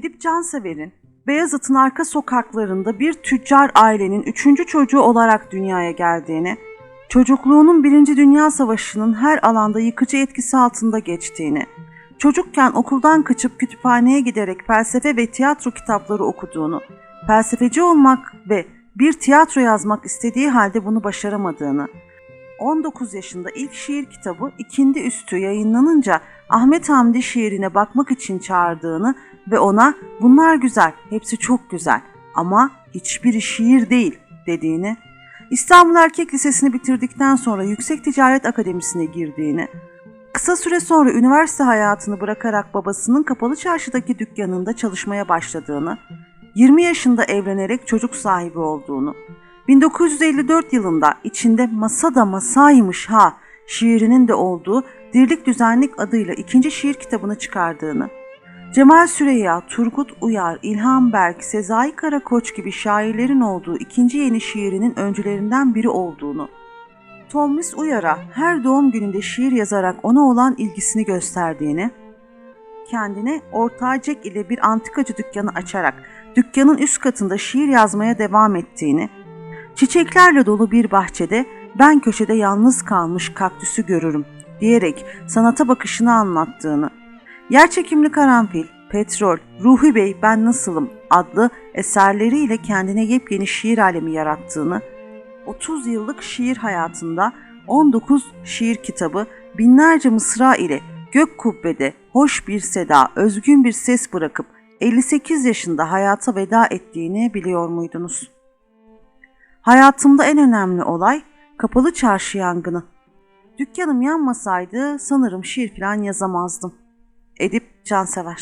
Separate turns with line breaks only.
Edip Cansever'in Beyazıt'ın arka sokaklarında bir tüccar ailenin üçüncü çocuğu olarak dünyaya geldiğini, çocukluğunun Birinci Dünya Savaşı'nın her alanda yıkıcı etkisi altında geçtiğini, çocukken okuldan kaçıp kütüphaneye giderek felsefe ve tiyatro kitapları okuduğunu, felsefeci olmak ve bir tiyatro yazmak istediği halde bunu başaramadığını, 19 yaşında ilk şiir kitabı ikindi üstü yayınlanınca Ahmet Hamdi şiirine bakmak için çağırdığını ve ona bunlar güzel, hepsi çok güzel ama hiçbiri şiir değil dediğini, İstanbul Erkek Lisesi'ni bitirdikten sonra Yüksek Ticaret Akademisi'ne girdiğini, kısa süre sonra üniversite hayatını bırakarak babasının kapalı çarşıdaki dükkanında çalışmaya başladığını, 20 yaşında evlenerek çocuk sahibi olduğunu, 1954 yılında içinde masa da masaymış ha şiirinin de olduğu Dirlik Düzenlik adıyla ikinci şiir kitabını çıkardığını, Cemal Süreyya, Turgut Uyar, İlhan Berk, Sezai Karakoç gibi şairlerin olduğu ikinci yeni şiirinin öncülerinden biri olduğunu, Tomris Uyar'a her doğum gününde şiir yazarak ona olan ilgisini gösterdiğini, kendine ortağcek ile bir antikacı dükkanı açarak dükkanın üst katında şiir yazmaya devam ettiğini, çiçeklerle dolu bir bahçede ben köşede yalnız kalmış kaktüsü görürüm diyerek sanata bakışını anlattığını, Yerçekimli Karanfil, Petrol, Ruhi Bey Ben Nasılım adlı eserleriyle kendine yepyeni şiir alemi yarattığını, 30 yıllık şiir hayatında 19 şiir kitabı, binlerce mısra ile gök kubbede hoş bir seda, özgün bir ses bırakıp 58 yaşında hayata veda ettiğini biliyor muydunuz? Hayatımda en önemli olay kapalı çarşı yangını. Dükkanım yanmasaydı sanırım şiir falan yazamazdım. Edip Cansever